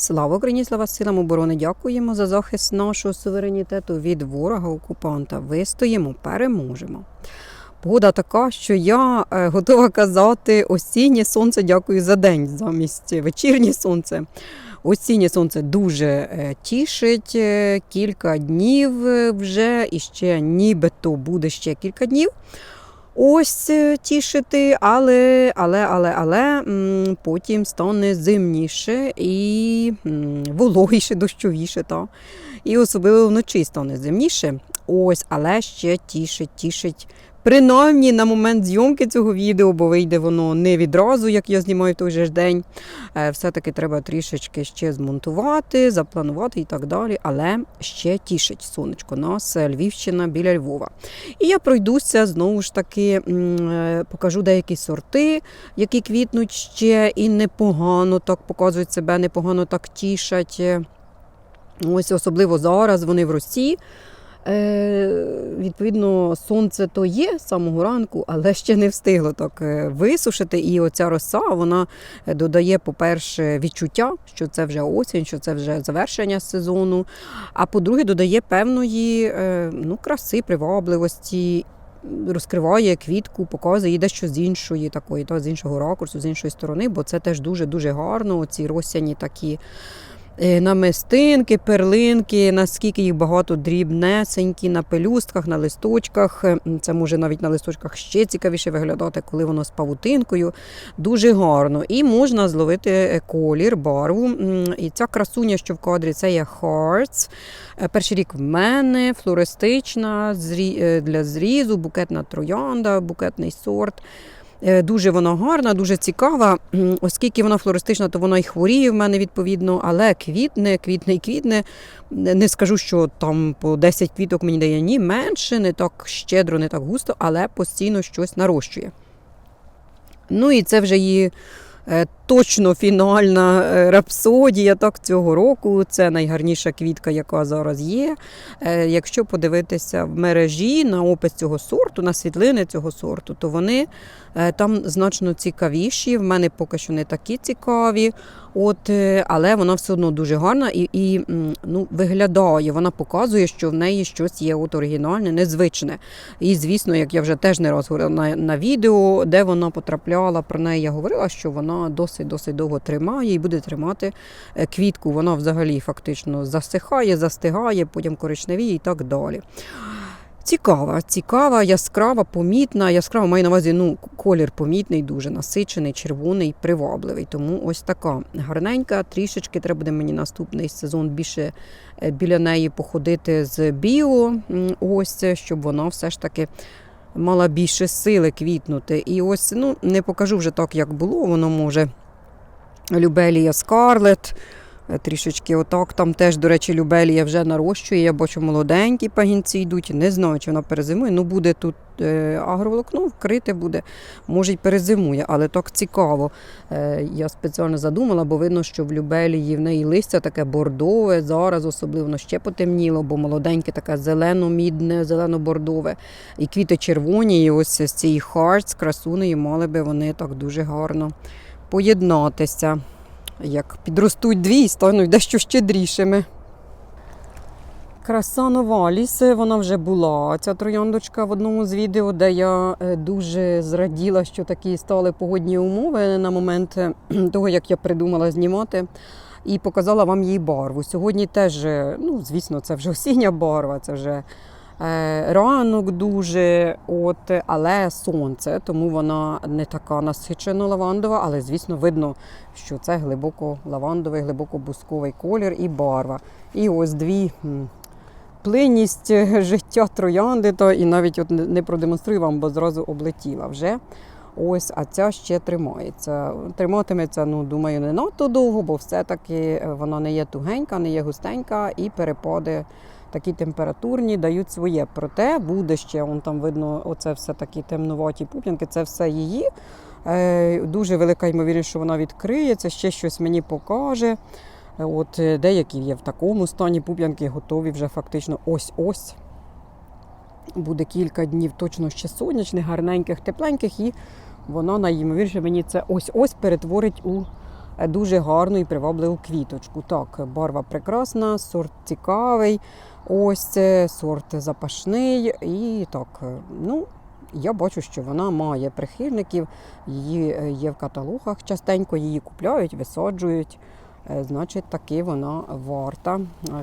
Слава Україні, слава силам оборони! Дякуємо за захист нашого суверенітету від ворога окупанта. Вистоїмо, переможемо. Погода така, що я е, готова казати осіннє сонце, дякую за день замість вечірнє сонце. Осіннє сонце дуже е, тішить е, кілька днів вже, і ще нібито буде ще кілька днів. Ось е, тішити, але, але, але, але потім стане зимніше і вологіше, дощовіше. Та. І особливо вночі стане зимніше. Ось, але ще тішить, тішить. Принаймні на момент зйомки цього відео, бо вийде воно не відразу, як я знімаю в той же ж день. Е, Все-таки треба трішечки ще змонтувати, запланувати і так далі. Але ще тішить сонечко. Нас Львівщина біля Львова. І я пройдуся знову ж таки, е, покажу деякі сорти, які квітнуть ще і непогано так показують себе, непогано так тішать. Ось особливо зараз вони в росі. Е, відповідно, сонце то є з самого ранку, але ще не встигло так е, висушити. І оця роса вона е, додає, по-перше, відчуття, що це вже осінь, що це вже завершення сезону. А по-друге, додає певної е, ну, краси, привабливості. Розкриває квітку, показує дещо з іншої такої, та з іншого ракурсу, з іншої сторони, бо це теж дуже дуже гарно. Ці росяні такі намистинки, перлинки, наскільки їх багато дрібнесенькі на пелюстках, на листочках. Е, Це може навіть на листочках ще цікавіше виглядати, коли воно з павутинкою. Дуже гарно. І можна зловити е, колір, барву. І ця красуня, що в кадрі, це є Hearts. Е, Перший рік в мене флористична е, для зрізу, букетна троянда, букетний сорт. Е, Дуже вона гарна, дуже цікава. Оскільки вона флористична, то вона і хворіє в мене відповідно, але квітне, квітне і квітне. Не не скажу, що там по 10 квіток мені дає ні менше, не так щедро, не так густо, але постійно щось нарощує. Ну і це вже її е, точно фінальна е, рапсодія так, цього року. Це найгарніша квітка, яка зараз є. Е, Якщо подивитися в мережі на опис цього сорту, на світлини цього сорту, то вони е, там значно цікавіші. В мене поки що не такі цікаві. От, але вона все одно дуже гарна і, і ну, виглядає. Вона показує, що в неї щось є от оригінальне, незвичне. І звісно, як я вже теж не раз говорила на, на відео, де вона потрапляла, про неї я говорила, що вона досить досить довго тримає і буде тримати е, квітку. Вона взагалі фактично засихає, застигає, потім коричневіє і так далі. Цікава, цікава, яскрава, помітна. Яскрава маю на увазі, ну, колір помітний, дуже насичений, червоний, привабливий. Тому ось така гарненька. Трішечки треба буде мені наступний сезон більше е, біля неї походити з біо. Ось, щоб вона все ж таки. Мала більше сили квітнути. І ось ну, не покажу вже так, як було. Воно може Любелія Скарлет. Е, Трішечки отак. Там теж, до речі, Любелія вже нарощує. Я бачу молоденькі пагінці йдуть. Не знаю, чи вона перезимує. Ну, буде тут е, агроволокно вкрите буде, може й перезимує, але так цікаво. Е, я спеціально задумала, бо видно, що в Любелії в неї листя таке бордове, зараз особливо ще потемніло, бо молоденьке таке зелено-мідне, зелено-бордове. І квіти червоні, і ось з цієї Hearts, красунею мали би вони так дуже гарно поєднатися. Як підростуть дві стануть дещо щедрішими. Краса Новаліс, вона вже була. Ця трояндочка в одному з відео, де я е, дуже зраділа, що такі стали погодні умови на момент е, того, як я придумала знімати. І показала вам її барву. Сьогодні теж, е, ну, звісно, це вже осіння барва, це вже ранок дуже, от, але сонце, тому вона не така насичено лавандова, але, звісно, видно, що це глибоко лавандовий, глибоко бусковий колір і барва. І ось дві плинність е, життя троянди, то і навіть от не- не продемонструю вам, бо зразу облетіла вже. Ось, а ця ще тримається. Триматиметься, ну думаю, не надто довго, бо все-таки е, вона не є тугенька, не є густенька, і перепади такі температурні дають своє. Проте буде ще, он там видно, оце все такі темнуваті пуп'янки, це все її. Е, Дуже велика ймовірність, що вона відкриється, ще щось мені покаже. От е, деякі є в такому стані пуп'янки, готові вже фактично ось-ось. Буде кілька днів точно ще сонячних, гарненьких, тепленьких, і вона найімовірніше мені це ось-ось перетворить у е, дуже гарну і привабливу квіточку. Так, барва прекрасна, сорт цікавий. Ось е, сорт запашний. І так, е, ну, я бачу, що вона має прихильників, її е, є в каталогах частенько, її купляють, висаджують. Е, Значить, таки вона варта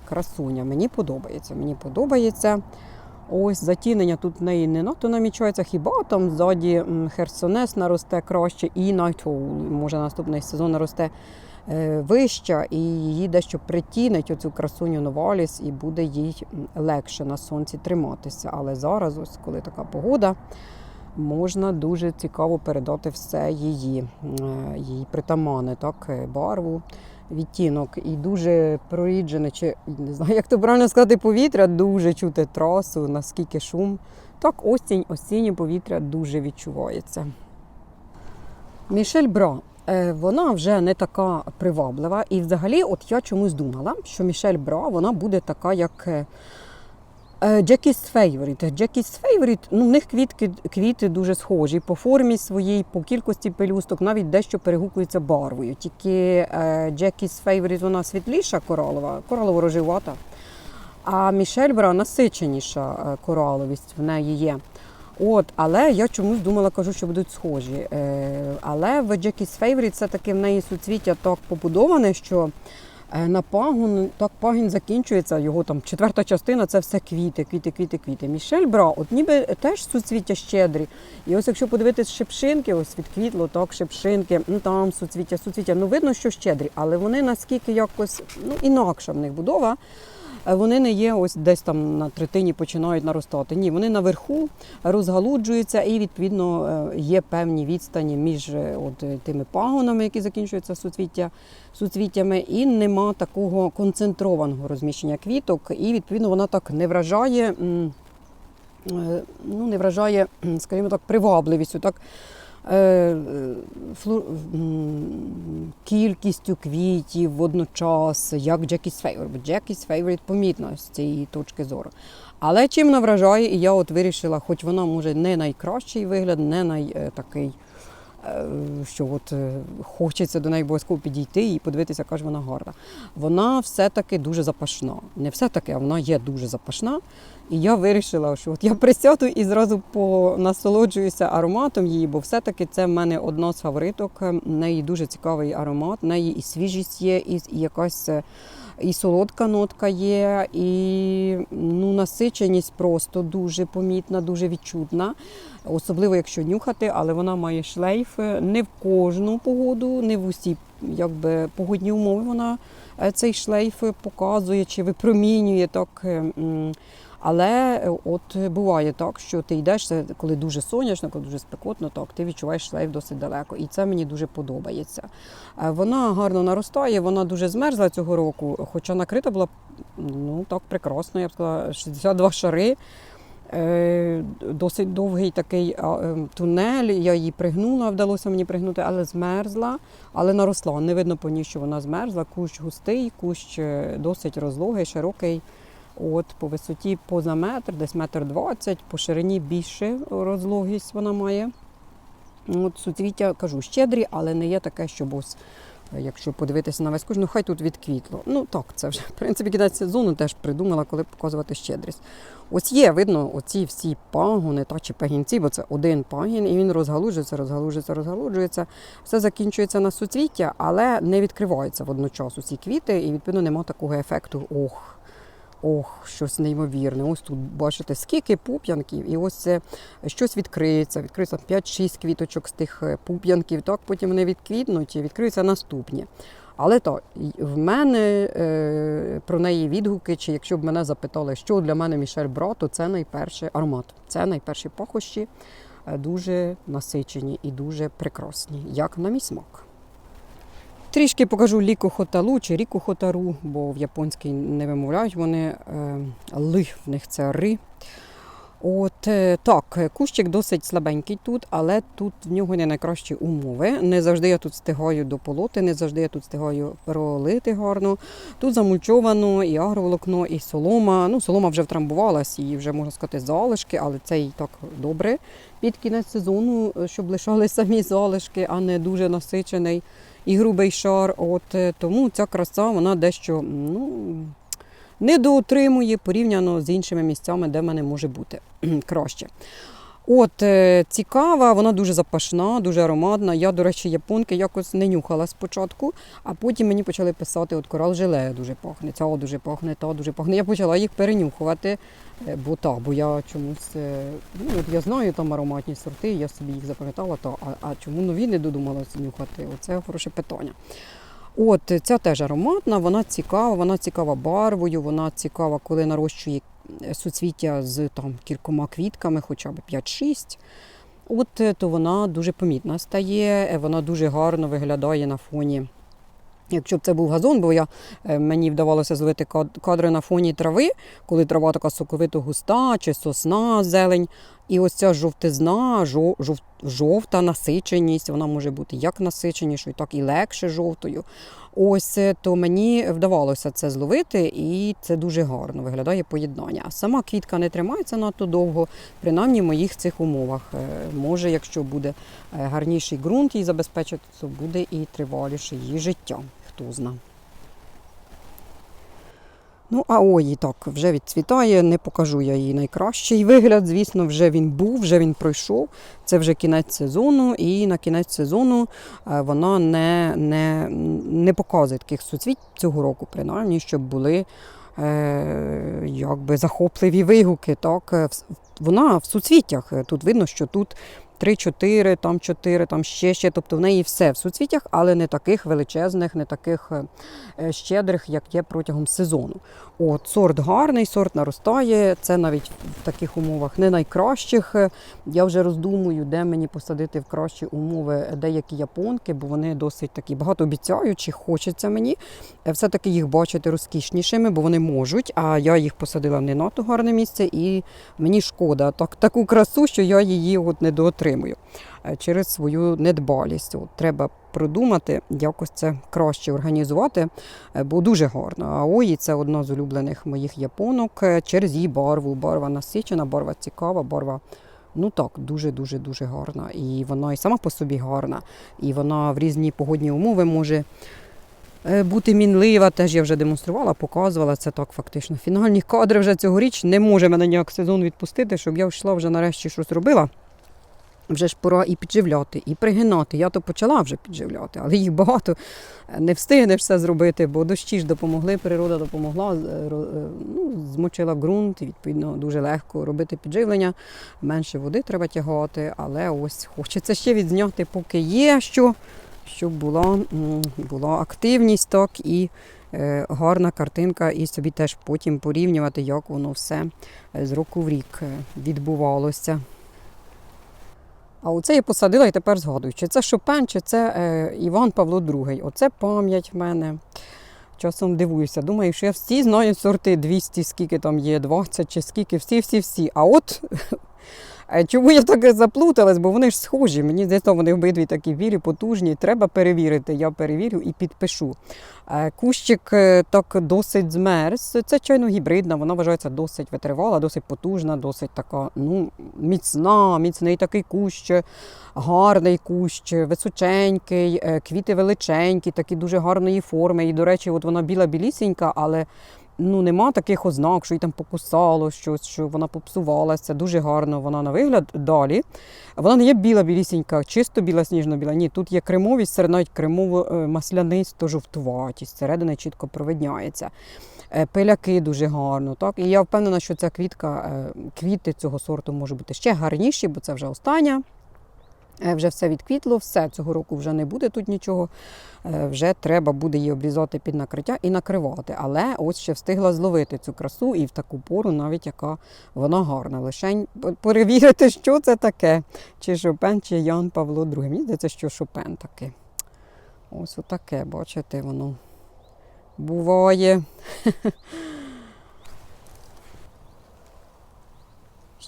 красуня. Мені подобається. Мені подобається. Ось затінення тут в неї не надто намічається. Хіба там ззаді Херсонес наросте краще і Найтоул, може наступний сезон наросте вища, і її дещо притінить оцю красуню Новаліс, і буде їй легше на сонці триматися. Але зараз, ось коли така погода, можна дуже цікаво передати все її, е, її притамани, так, е, барву. Відтінок і дуже проріджене, чи не знаю, як то правильно сказати, повітря, дуже чути трасу, наскільки шум. Так, осінь, осіннє повітря дуже відчувається. Мішель Бра. Е, Вона вже не така приваблива. І взагалі, от я чомусь думала, що Мішель Бра вона буде така, як е, е, Джекіс Фейворіт. Джекіс Фейворіт, ну, в них квітки, квіти дуже схожі по формі своїй, по кількості пелюсток, навіть дещо перегукуються барвою. Тільки Джекіс Фейворіт вона світліша коралова, коралово-рожевата. А Мішель Бра насиченіша кораловість в неї є. От, але я чомусь думала, кажу, що будуть схожі. Е, але в Джекіс Фейворіт все-таки в неї суцвіття так побудоване, що е, на пагон, так пагін закінчується, його там четверта частина це все квіти, квіти, квіти, квіти. Мішель Бра, от ніби теж суцвіття щедрі. І ось якщо подивитись шипшинки, ось відквітло, так, шипшинки, ну там суцвіття, суцвіття. Ну видно, що щедрі, але вони наскільки якось ну, інакша в них будова. Е, Вони не є ось десь там на третині починають наростати. Ні, вони наверху розгалуджуються і відповідно е, є певні відстані між е, от тими пагонами, які закінчуються суцвіття, суцвіттями, і нема такого концентрованого розміщення квіток. І відповідно вона так не вражає. Ну, не вражає, скажімо так, привабливістю, так, кількістю квітів водночас, як Джекіс Фейворіт. Бо Джекіс Фейворіт помітно з цієї точки зору. Але чим вона вражає, і я от вирішила, хоч вона може не найкращий вигляд, не най е, такий, е, що от е, хочеться до неї обов'язково підійти і подивитися, яка ж вона гарна. Вона все-таки дуже запашна. Не все-таки, а вона є дуже запашна. І я вирішила, що от я присяду і зразу понасолоджуюся ароматом її, бо все-таки це в мене одна з фавориток. В неї дуже цікавий аромат, в неї і свіжість є, і, і якась е, і солодка нотка є, і ну, насиченість просто дуже помітна, дуже відчутна. Особливо, якщо нюхати, але вона має шлейф не в кожну погоду, не в усі якби, погодні умови вона е, цей шлейф показує чи випромінює так. Е, але е, от буває так, що ти йдеш, коли дуже сонячно, коли дуже спекотно, так ти відчуваєш шлейф досить далеко. І це мені дуже подобається. Е, Вона гарно наростає, вона дуже змерзла цього року, хоча накрита була ну так прекрасно, я б сказала, 62 шари. Е, Досить довгий такий е, тунель. Я її пригнула, вдалося мені пригнути, але змерзла, але наросла. Не видно по ній, що вона змерзла. Кущ густий, кущ е, досить розлогий, широкий. От по висоті поза метр, десь метр двадцять, по ширині більше розлогість вона має. От суцвіття кажу щедрі, але не є таке, щоб ось. е, Якщо подивитися на весь кущ, ну хай тут відквітло. Ну так, це вже в принципі кінець сезону теж придумала, коли показувати щедрість. Ось є, видно, оці всі пагони та чи пагінці, бо це один пагін, і він розгалужується, розгалужується, розгалужується. Все закінчується на суцвіття, але не відкриваються водночас усі квіти, і відповідно немає такого ефекту ох. Ох, щось неймовірне. Ось тут бачите, скільки пуп'янків, і ось це щось відкриється. Відкриється 5-6 квіточок з тих е, пуп'янків, так потім вони відквітнуть і відкриються наступні. Але то в мене е, про неї відгуки, чи якщо б мене запитали, що для мене Мішель Бра, то це найперший аромат. Це найперші пахощі, е, дуже насичені і дуже прекрасні, як на мій смак. Трішки покажу ліку хоталу чи ріку хотару, бо в японській не вимовляють вони е, ли, в них це ри. От е, так, кущик досить слабенький тут, але тут в нього не найкращі умови. Не завжди я тут встигаю дополоти, не завжди я тут встигаю пролити гарно. Тут замульчовано і агроволокно, і солома. Ну, солома вже втрамбувалась, і вже можна сказати залишки, але це і так добре під кінець сезону, щоб лишали самі залишки, а не дуже насичений і грубий шар. От е, тому ця краса вона дещо ну, недоотримує порівняно з іншими місцями, де в мене може бути краще. От е, цікава, вона дуже запашна, дуже ароматна. Я, до речі, японки якось не нюхала спочатку, а потім мені почали писати, от корал желе дуже пахне, ця дуже пахне, та дуже пахне. Я почала їх перенюхувати, е, бо та, бо я чомусь, е, ну от я знаю там ароматні сорти, я собі їх запам'ятала, та, а, а чому нові не додумалася нюхати? Оце хороше питання. От ця теж ароматна, вона цікава, вона цікава барвою, вона цікава, коли нарощує суцвіття з там кількома квітками, хоча б 5-6. От е, то вона дуже помітна стає, е, вона дуже гарно виглядає на фоні. Якщо б це був газон, бо я, е, мені вдавалося зловити кадри на фоні трави, коли трава така соковито густа, чи сосна, зелень. І ось ця жовтизна, жов, жов, жовта насиченість, вона може бути як насиченішою, так і легше жовтою. Ось е, то мені вдавалося це зловити, і це дуже гарно виглядає поєднання. Сама квітка не тримається надто довго, принаймні в моїх цих умовах. Е, Може, якщо буде е, гарніший ґрунт їй забезпечити, то буде і триваліше її життя. Хто зна. Ну, а ої так вже відцвітає, не покажу я її найкращий вигляд. Звісно, вже він був, вже він пройшов. Це вже кінець сезону, і на кінець сезону е, вона не, не, не показує таких суцвіть цього року, принаймні, щоб були е, якби захопливі вигуки. Так? Е, Вона в суцвіттях. Е, Тут видно, що тут 3-4, там 4, там ще ще. Тобто в неї все в суцвіттях, але не таких величезних, не таких е, е, щедрих, як є протягом сезону. От, сорт гарний, сорт наростає. Це навіть в таких умовах не найкращих. Я вже роздумую, де мені посадити в кращі умови деякі японки, бо вони досить такі багатообіцяючі, хочеться мені е, все-таки їх бачити розкішнішими, бо вони можуть. А я їх посадила не надто гарне місце, і мені шкода так, таку красу, що я її от недоотримую е, через свою недбалість. От, треба продумати, якось це краще організувати, е, бо дуже гарно. А Ої це одна з улюблених моїх японок е, через її барву. Барва насичена, барва цікава, барва. Ну так, дуже-дуже дуже гарна. І вона і сама по собі гарна, і вона в різні погодні умови може бути мінлива. Теж я вже демонструвала, показувала це так фактично. Фінальні кадри вже цьогоріч не може мене ніяк сезон відпустити, щоб я йшла вже нарешті щось робила. Вже ж пора і підживляти, і пригинати. Я то почала вже підживляти, але їх багато не встигнеш все зробити, бо дощі ж допомогли, природа допомогла, е, е, ну, змочила ґрунт, і відповідно дуже легко робити підживлення. Менше води треба тягати, але ось хочеться ще відзняти, поки є що, щоб була, була активність, так і е, гарна картинка, і собі теж потім порівнювати, як воно все з року в рік відбувалося. А оце я посадила і тепер згадую, чи це Шопен, чи це е, Іван Павло II. Оце пам'ять в мене. Часом дивуюся. Думаю, що я всі знаю сорти 200, скільки там є, 20 чи скільки, всі-всі-всі. А от чому я так заплуталась, бо вони ж схожі. Мені здається, вони обидві такі вірі, потужні. Треба перевірити. Я перевірю і підпишу. Е, Кущик е, так досить змерз. Це чайно гібридна, вона вважається досить витривала, досить потужна, досить така ну, міцна, міцний такий кущ, гарний кущ, височенький, е, квіти величенькі, такі дуже гарної форми. І, до речі, от вона біла-білісінька, але ну, нема таких ознак, що їй там покусало щось, що вона попсувалася. Дуже гарно вона на вигляд. Далі. Вона не є біла білісінька, чисто біла сніжно-біла. Ні, тут є кремовість, серед навіть кремово-маслянисто жовтуватість, середина чітко провидняється. Е, Пиляки дуже гарно. Так? І я впевнена, що ця квітка, е, квіти цього сорту можуть бути ще гарніші, бо це вже остання. Е, Вже все відквітло, все цього року вже не буде тут нічого. Е, Вже треба буде її обрізати під накриття і накривати. Але ось ще встигла зловити цю красу і в таку пору, навіть яка вона гарна. Лишень перевірити, що це таке. Чи Шопен, чи Ян Павло II. Мені здається, що Шопен таке. Ось отаке, бачите, воно буває.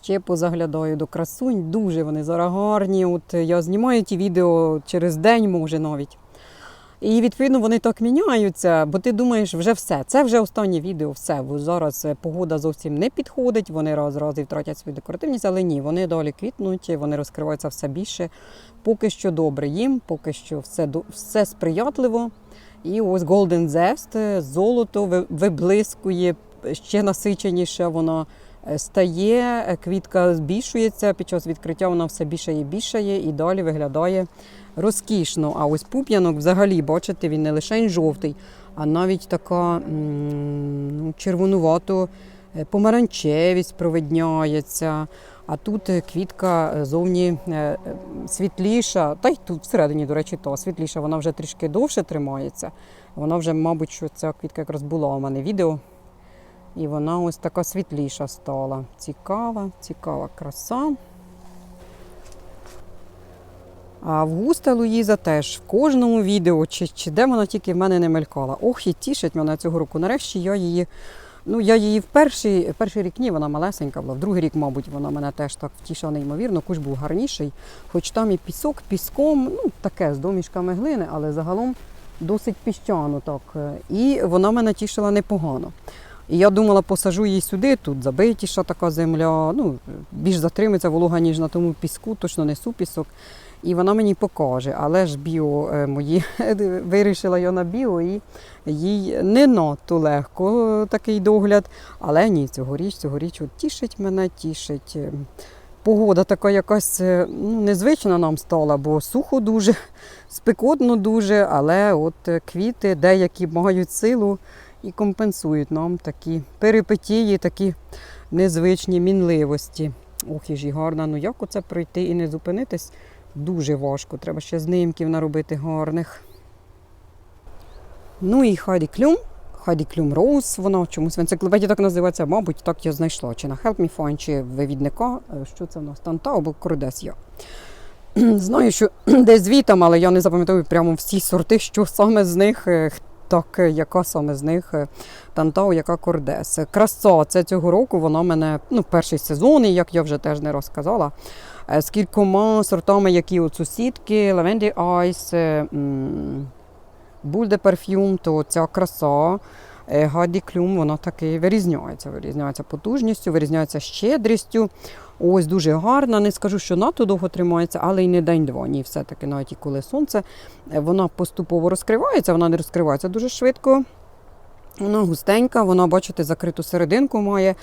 Ще позаглядаю до красунь. Дуже вони зараз гарні. От я знімаю ті відео через день, може навіть. І відповідно вони так міняються, бо ти думаєш, вже все. Це вже останнє відео, все. Бо зараз е, погода зовсім не підходить, вони раз раз і втратять свою декоративність, але ні, вони далі квітнуть, вони розкриваються все більше. Поки що добре їм, поки що все, все сприятливо. І ось Golden Zest, е, золото виблискує ще насиченіше воно е, стає, е, квітка збільшується, під час відкриття вона все більшає і більшає і далі виглядає розкішно. А ось пуп'янок взагалі, бачите, він не лише жовтий, а навіть така ну, червонувато е, помаранчевість провидняється. А тут е, квітка е, зовні е, е, світліша, та й тут всередині, до речі, то світліша, вона вже трішки довше тримається. Вона вже, мабуть, що ця квітка якраз була у мене відео. І вона ось така світліша стала. Цікава, цікава краса. А Августа Луїза теж в кожному відео, чи, чи де вона тільки в мене не мелькала. Ох, і тішить мене цього року. Нарешті я її. Ну, я її в перший, перший рік ні, вона малесенька була. В другий рік, мабуть, вона мене теж так втішила неймовірно. Куш був гарніший, хоч там і пісок, піском, ну таке з домішками глини, але загалом досить піщано так. І вона мене тішила непогано. І я думала, посажу її сюди, тут забитіша така земля, ну, більш затримується волога, ніж на тому піску, точно не супісок. І вона мені покаже. Але ж біо е, мої вирішила я на біо, і їй не надто легко е, такий догляд. Але ні, цьогоріч, цьогоріч от тішить мене, тішить. Е, Погода така якась е, ну, незвична нам стала, бо сухо дуже, спекотно дуже, але от квіти деякі мають силу і компенсують нам такі перипетії, такі незвичні мінливості. Ох, і ж і гарна. Ну як оце пройти і не зупинитись? Дуже важко. Треба ще знимків наробити гарних. Ну і Хайді Клюм. Хайді Клюм Роуз, вона чомусь в енциклопедії так називається, мабуть, так я знайшла. Чи на Help Me Find, чи вивідника. Е, Що це в нас? Танта або Кордес я. Знаю, що десь звітом, але я не запам'ятаю прямо всі сорти, що саме з них, е, так, яка саме з них е, Тантау, яка Кордес. Краса, це цього року, вона мене, ну, перший сезон, і як я вже теж не розказала, е, з кількома сортами, які от сусідки, Lavender Ice, е, м, Bull de Parfum, то ця краса. Гаді Клюм, вона таки вирізняється. Вирізняється потужністю, вирізняється щедрістю. Ось дуже гарна. Не скажу, що надто довго тримається, але й не день-два. Ні, все-таки навіть і коли сонце. е, Вона поступово розкривається, вона не розкривається дуже швидко. Вона густенька, вона, бачите, закриту серединку має.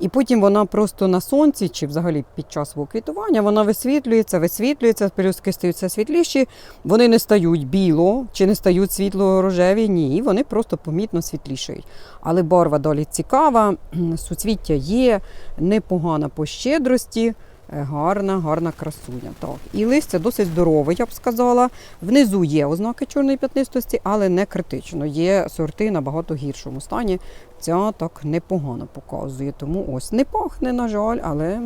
І потім вона просто на сонці, чи взагалі під час свого квітування, вона висвітлюється, висвітлюється, пелюстки стають все світліші. Вони не стають біло чи не стають світло-рожеві, ні, вони просто помітно світлішають. Але барва далі цікава, суцвіття є, непогана по щедрості. Е, Гарна, гарна красуня. Так. І листя досить здорове, я б сказала. Внизу є ознаки чорної п'ятнистості, але не критично. Є сорти набагато гіршому стані. Ця так непогано показує. Тому ось не пахне, на жаль, але,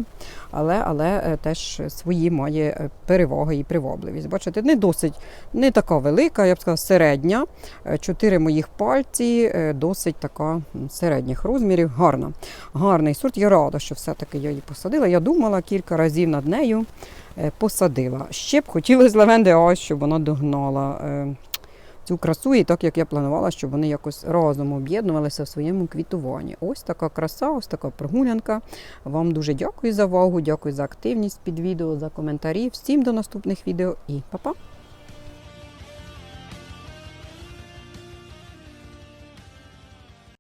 але, але е, теж свої має е, переваги і привабливість. Бачите, не досить не така велика, я б сказала, середня. Е, Чотири моїх пальці, досить така середніх розмірів. Гарна. Гарний сорт. Я рада, що все-таки я її посадила. Я думала кілька разів над нею посадила. Ще б хотілося лавенди ось, щоб вона догнала цю красу, і так як я планувала, щоб вони якось разом об'єднувалися в своєму квітуванні. Ось така краса, ось така прогулянка. Вам дуже дякую за увагу, дякую за активність під відео, за коментарі. Всім до наступних відео і па-па!